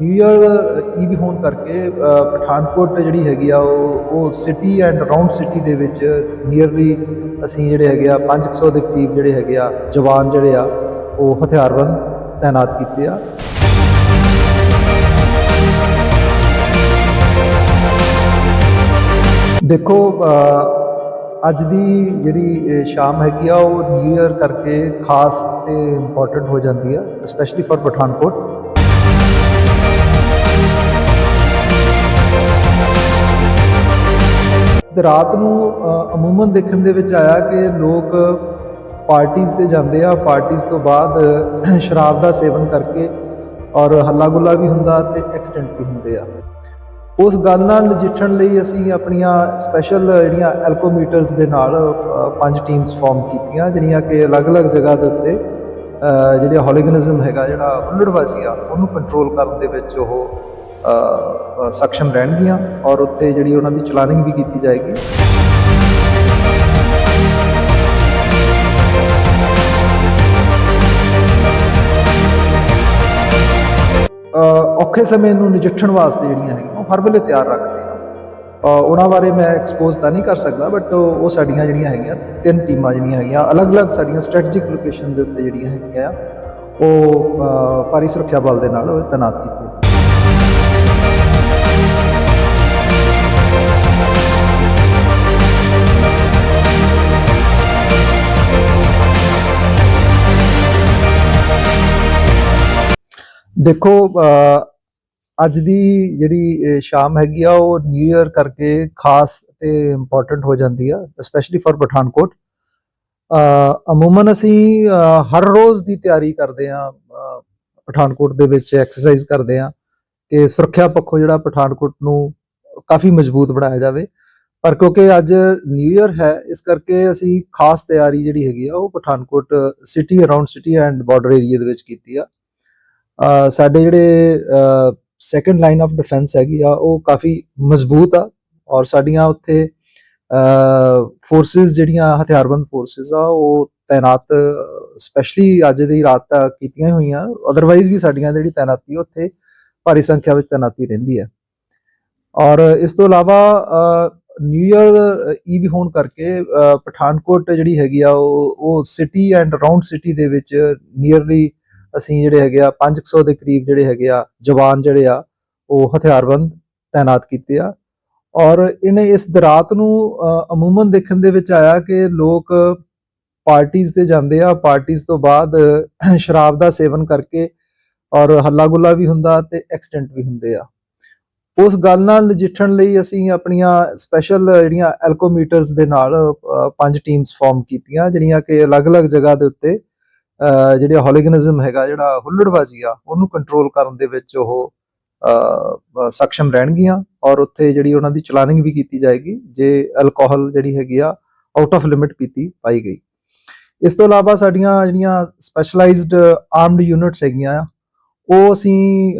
New year Eve ਹੋਣ ਕਰਕੇ ਪਠਾਨਕੋਟ ਜਿਹੜੀ ਹੈਗੀ ਆ, ਉਹ ਉਹ ਸਿਟੀ ਐਂਡ ਅਰਾਊਂਡ ਸਿਟੀ ਦੇ ਵਿੱਚ ਨੀਅਰਲੀ ਅਸੀਂ ਜਿਹੜੇ ਹੈਗੇ ਆ 500 ਦੇ ਕਰੀਬ ਜਿਹੜੇ ਹੈਗੇ ਆ, ਜਵਾਨ ਜਿਹੜੇ ਆ, ਉਹ ਹਥਿਆਰਬੰਦ ਤਾਇਨਾਤ ਕੀਤੇ ਆ। ਦੇਖੋ ਅੱਜ ਦੀ ਜਿਹੜੀ ਸ਼ਾਮ ਹੈਗੀ ਆ, ਉਹ ਨਿਊ ਇਅਰ ਕਰਕੇ ਖਾਸ ਤੇ ਇੰਪੋਰਟੈਂਟ ਹੋ ਜਾਂਦੀ ਆ ਸਪੈਸ਼ਲੀ ਫॉर ਪਠਾਨਕੋਟ। ਤੇ ਰਾਤ ਨੂੰ ਅਮੂਮਨ ਦੇਖਣ ਦੇ ਵਿੱਚ ਆਇਆ ਕਿ ਲੋਕ ਪਾਰਟੀਆਂ ਤੇ ਜਾਂਦੇ ਆ। ਪਾਰਟੀਆਂ ਤੋਂ ਬਾਅਦ ਸ਼ਰਾਬ ਦਾ ਸੇਵਨ ਕਰਕੇ ਔਰ ਹੱਲਾ ਗੁੱਲਾ ਵੀ ਹੁੰਦਾ ਤੇ ਐਕਸੀਡੈਂਟ ਵੀ ਹੁੰਦੇ ਆ। ਉਸ ਗੱਲ ਨਾਲ ਨਜਿੱਠਣ ਲਈ ਅਸੀਂ ਆਪਣੀਆਂ ਸਪੈਸ਼ਲ ਜਿਹੜੀਆਂ ਐਲਕੋਮੀਟਰਸ ਦੇ ਨਾਲ ਪੰਜ ਟੀਮਸ ਫਾਰਮ ਕੀਤੀਆਂ ਜਿਹੜੀਆਂ ਕਿ ਅਲੱਗ-ਅਲੱਗ ਜਗ੍ਹਾ ਦੇ ਉੱਤੇ ਅ, ਹੋਲੀਗਨਿਜ਼ਮ ਹੈਗਾ ਜਿਹੜਾ ਹੁੱਲੜਬਾਜ਼ੀ ਆ ਉਹਨੂੰ ਕੰਟਰੋਲ ਕਰਨ ਦੇ ਵਿੱਚ ਉਹ ਸક્ષਮ ਰਹਿਣਗੀਆਂ ਔਰ ਉੱਥੇ ਜਿਹੜੀ ਉਹਨਾਂ ਦੀ ਚਲਾਨਿੰਗ ਵੀ ਕੀਤੀ ਜਾਏਗੀ। ਔਖੇ ਸਮੇਂ ਨੂੰ ਨਜਿੱਠਣ ਵਾਸਤੇ ਜਿਹੜੀਆਂ ਹੈਗੀਆਂ ਉਹ ਹਰ ਵੇਲੇ ਤਿਆਰ ਰੱਖਦੇ ਆ ਉਹਨਾਂ ਬਾਰੇ ਮੈਂ ਐਕਸਪੋਜ਼ ਤਾਂ ਨਹੀਂ ਕਰ ਸਕਦਾ ਬਟ ਉਹ ਸਾਡੀਆਂ ਜਿਹੜੀਆਂ ਹੈਗੀਆਂ ਤਿੰਨ ਟੀਮਾਂ ਜਿਹੜੀਆਂ ਹੈਗੀਆਂ ਅਲੱਗ-ਅਲੱਗ ਸਾਡੀਆਂ ਸਟ੍ਰੈਟਜਿਕ ਲੋਕੇਸ਼ਨ ਦੇ ਉੱਤੇ ਜਿਹੜੀਆਂ ਹੈਗੀਆਂ ਉਹ ਅ, ਭਾਰੀ ਸੁਰੱਖਿਆ ਬਲ ਦੇ ਨਾਲ ਤੈਨਾਤ ਕੀਤੀਆਂ। ਦੇਖੋ ਅੱਜ ਦੀ ਜਿਹੜੀ ਸ਼ਾਮ ਹੈਗੀ ਆ, ਉਹ ਨਿਊ ਇਅਰ ਕਰਕੇ ਖਾਸ ਤੇ ਇੰਪੋਰਟੈਂਟ ਹੋ ਜਾਂਦੀ ਆ ਸਪੈਸ਼ਲੀ ਫॉर ਪਠਾਨਕੋਟ। ਅਮੂਮਨ ਅਸੀਂ ਹਰ ਰੋਜ਼ ਦੀ ਤਿਆਰੀ ਕਰਦੇ ਆ ਪਠਾਨਕੋਟ ਦੇ ਵਿੱਚ ਐਕਸਰਸਾਈਜ਼ ਕਰਦੇ ਆ ਕਿ ਸੁਰੱਖਿਆ ਪੱਖੋਂ ਜਿਹੜਾ ਪਠਾਨਕੋਟ ਨੂੰ ਕਾਫੀ ਮਜ਼ਬੂਤ ਬਣਾਇਆ ਜਾਵੇ। ਪਰ ਕਿਉਂਕਿ ਅੱਜ ਨਿਊ ਇਅਰ ਹੈ, ਇਸ ਕਰਕੇ ਅਸੀਂ ਖਾਸ ਤਿਆਰੀ ਜਿਹੜੀ ਹੈਗੀ ਆ, ਉਹ Pathankot city around city and border area ਦੇ ਵਿੱਚ ਕੀਤੀ ਆ। ਸਾਡੇ ਜਿਹੜੇ ਸੈਕੰਡ ਲਾਈਨ ਆਫ ਡਿਫੈਂਸ ਹੈਗੀ ਆ, ਉਹ ਕਾਫੀ ਮਜ਼ਬੂਤ ਆ ਔਰ ਸਾਡੀਆਂ ਉੱਥੇ ਫੋਰਸਿਸ ਜਿਹੜੀਆਂ, ਹਥਿਆਰਬੰਦ ਫੋਰਸਿਸ ਆ, ਉਹ ਤਾਇਨਾਤ ਸਪੈਸ਼ਲੀ ਅੱਜ ਦੀ ਰਾਤ ਤੱਕ ਕੀਤੀਆਂ ਹੋਈਆਂ ਅਦਰਵਾਈਜ਼ ਵੀ ਸਾਡੀਆਂ ਜਿਹੜੀ ਤਾਇਨਾਤੀ ਉੱਥੇ ਭਾਰੀ ਸੰਖਿਆ ਵਿੱਚ ਤਾਇਨਾਤੀ ਰਹਿੰਦੀ ਹੈ। ਔਰ ਇਸ ਤੋਂ ਇਲਾਵਾ ਨਿਊ ਇਅਰ ਈਵ ਹੋਣ ਕਰਕੇ ਪਠਾਨਕੋਟ ਜਿਹੜੀ ਹੈਗੀ ਆ, ਉਹ ਉਹ ਸਿਟੀ ਐਂਡ ਅਰਾਊਂਡ ਸਿਟੀ ਦੇ ਵਿੱਚ ਨੀਅਰਲੀ ਅਸੀਂ ਜਿਹੜੇ ਹੈਗੇ ਆ 500 ਦੇ ਕਰੀਬ ਜਿਹੜੇ ਹੈਗੇ ਆ, ਜਵਾਨ ਜਿਹੜੇ ਆ, ਉਹ ਹਥਿਆਰਬੰਦ ਤਾਇਨਾਤ ਕੀਤੇ ਆ। ਔਰ ਇਹਨੇ ਇਸ ਦਰਾਤ ਨੂੰ ਅਮੂਮਨ ਦੇਖਣ ਦੇ ਵਿੱਚ ਆਇਆ ਕਿ ਲੋਕ ਪਾਰਟੀਆਂ ਤੇ ਜਾਂਦੇ ਆ। ਪਾਰਟੀਆਂ ਤੋਂ ਬਾਅਦ ਸ਼ਰਾਬ ਦਾ ਸੇਵਨ ਕਰਕੇ ਔਰ ਹੱਲਾ ਗੁੱਲਾ ਵੀ ਹੁੰਦਾ ਤੇ ਐਕਸੀਡੈਂਟ ਵੀ ਹੁੰਦੇ ਆ। ਉਸ ਗੱਲ ਨਾਲ ਨਜਿੱਠਣ ਲਈ ਅਸੀਂ ਆਪਣੀਆਂ ਸਪੈਸ਼ਲ ਜਿਹੜੀਆਂ ਐਲਕੋਮੀਟਰਸ ਦੇ ਨਾਲ ਪੰਜ ਟੀਮਸ ਫਾਰਮ ਕੀਤੀਆਂ, ਜਿਹੜੀਆਂ ਕਿ ਅਲੱਗ-ਅਲੱਗ ਜਗ੍ਹਾ ਦੇ ਉੱਤੇ ਜਿਹੜਾ ਹੋਲੀਗਨਿਜ਼ਮ ਹੈਗਾ ਜਿਹੜਾ ਹੁੱਲੜਬਾਜ਼ੀ ਆ ਉਹਨੂੰ ਕੰਟਰੋਲ ਕਰਨ ਦੇ ਵਿੱਚ ਉਹ ਅ, ਸક્ષਮ ਰਹਿਣਗੀਆਂ ਔਰ ਉੱਥੇ ਜਿਹੜੀ ਉਹਨਾਂ ਦੀ ਚਲਾਨਿੰਗ ਵੀ ਕੀਤੀ ਜਾਏਗੀ ਜੇ ਅਲਕੋਹਲ ਜਿਹੜੀ ਹੈਗੀ ਆ ਆਊਟ ਆਫ ਲਿਮਿਟ ਪੀਤੀ ਪਾਈ ਗਈ। ਇਸ ਤੋਂ ਇਲਾਵਾ ਸਾਡੀਆਂ ਜਿਹੜੀਆਂ ਸਪੈਸ਼ਲਾਈਜ਼ਡ ਆਰਮਡ ਯੂਨਿਟਸ ਹੈਗੀਆਂ ਆ ਉਹ ਅਸੀਂ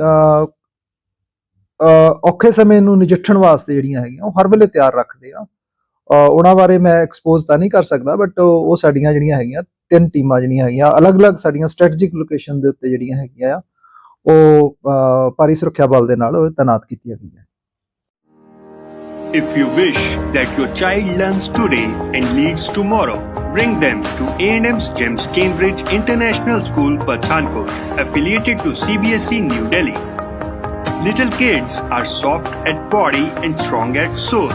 ਔਖੇ ਸਮੇਂ ਨੂੰ ਨਜਿੱਠਣ ਵਾਸਤੇ ਜਿਹੜੀਆਂ ਹੈਗੀਆਂ ਉਹ ਹਰ ਵੇਲੇ ਤਿਆਰ ਰੱਖਦੇ ਆ। ਅ, ਉਹਨਾਂ ਬਾਰੇ ਮੈਂ ਐਕਸਪੋਜ਼ ਤਾਂ ਨਹੀਂ ਕਰ ਸਕਦਾ ਬਟ ਉਹ ਸਾਡੀਆਂ ਜਿਹੜੀਆਂ ਹੈਗੀਆਂ ਤਿੰਨ ਟੀਮਾਂ ਜਿਹੜੀਆਂ ਹੈਗੀਆਂ ਅਲੱਗ-ਅਲੱਗ ਸਾਡੀਆਂ ਸਟ੍ਰੈਟਜਿਕ ਲੋਕੇਸ਼ਨ ਦੇ ਉੱਤੇ ਜਿਹੜੀਆਂ ਹੈਗੀਆਂ ਆ ਉਹ ਅ, ਭਾਰੀ ਸੁਰੱਖਿਆ ਬਲ ਦੇ ਨਾਲ ਤਾਇਨਾਤ ਕੀਤੀਆਂ ਗਈਆਂ If you wish that your child learns today and leads tomorrow, bring them to A&M's GEMS Cambridge International School, Pathankot, affiliated to CBSE E New Delhi. Little kids are soft at body and strong at soul.